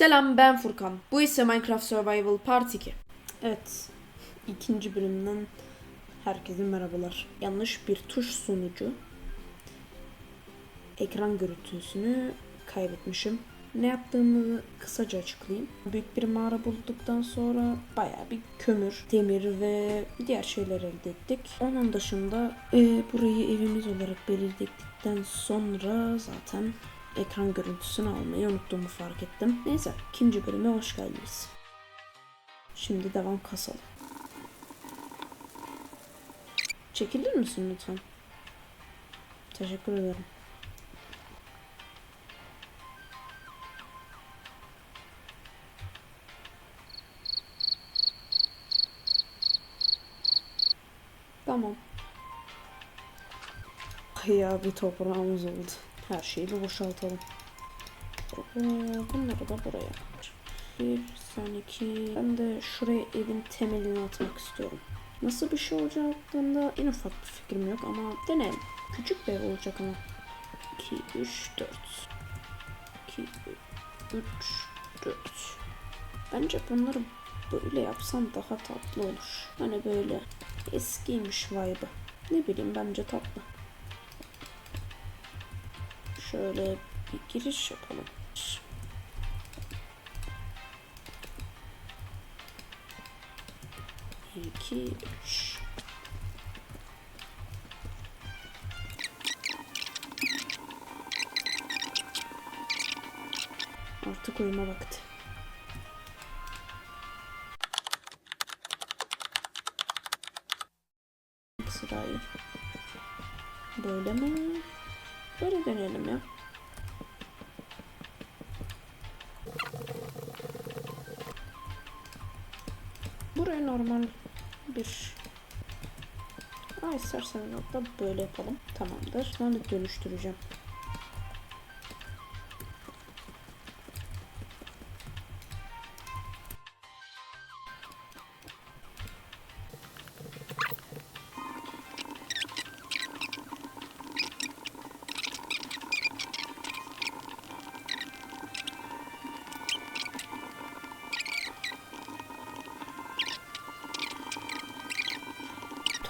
Selam ben Furkan. Bu ise Minecraft Survival Part 2. Evet. ikinci bölümden herkese merhabalar. Yanlış bir tuş sonucu ekran görüntüsünü kaybetmişim. Ne yaptığımı kısaca açıklayayım. Büyük bir mağara bulduktan sonra bayağı bir kömür, demir ve diğer şeyler elde ettik. Onun dışında e, burayı evimiz olarak belirledikten sonra zaten ekran görüntüsünü almayı unuttuğumu fark ettim. Neyse ikinci bölüme hoş geldiniz. Şimdi devam kasalım. Çekilir misin lütfen? Teşekkür ederim. Tamam. Bayağı bir toprağımız oldu. Her şeyi bir boşaltalım. Ee, Bunları da buraya. Bir, sen iki. Ben de şuraya evin temelini atmak istiyorum. Nasıl bir şey olacak hakkında en ufak bir fikrim yok ama deneyelim. Küçük bir ev olacak ama. 2, 3, 4. 2, 3, 4. Bence bunları böyle yapsam daha tatlı olur. Hani böyle eskiymiş vibe'ı. Ne bileyim bence tatlı. Şöyle bir giriş yapalım. İki, üç. Artık uyuma vakti. İyi. Böyle mi? Böyle deneyelim ya. Buraya normal bir Aa, isterseniz hatta böyle yapalım. Tamamdır. Ben de dönüştüreceğim.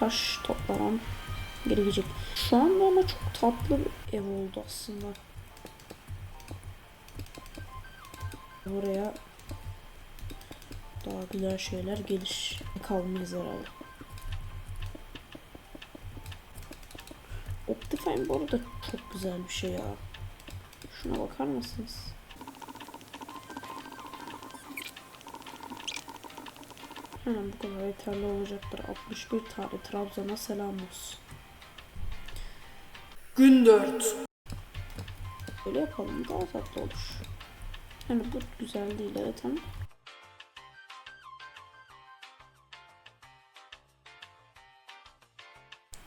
Taş toplanan gerekecek. Şu anda ama çok tatlı bir ev oldu aslında. Buraya daha güzel şeyler gelir. Kalmayız herhalde. Optifine bu arada çok güzel bir şey ya. Şuna bakar mısınız? Hemen bu kadar yeterli olacaktır. 61 tane Trabzon'a selam olsun. Gün 4. Böyle yapalım daha tatlı olur. Yani bu güzel değil evet ama.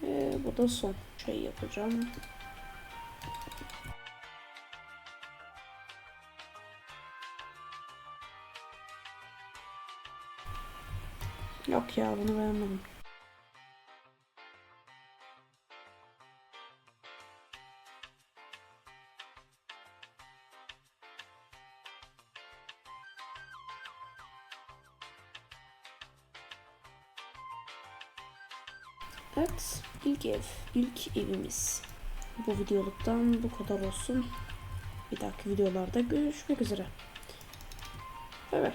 Ee, bu da son şey yapacağım. Yok ya bunu beğenmedim. Evet, ilk ev, ilk evimiz. Bu videoluktan bu kadar olsun. Bir dahaki videolarda görüşmek üzere. Evet.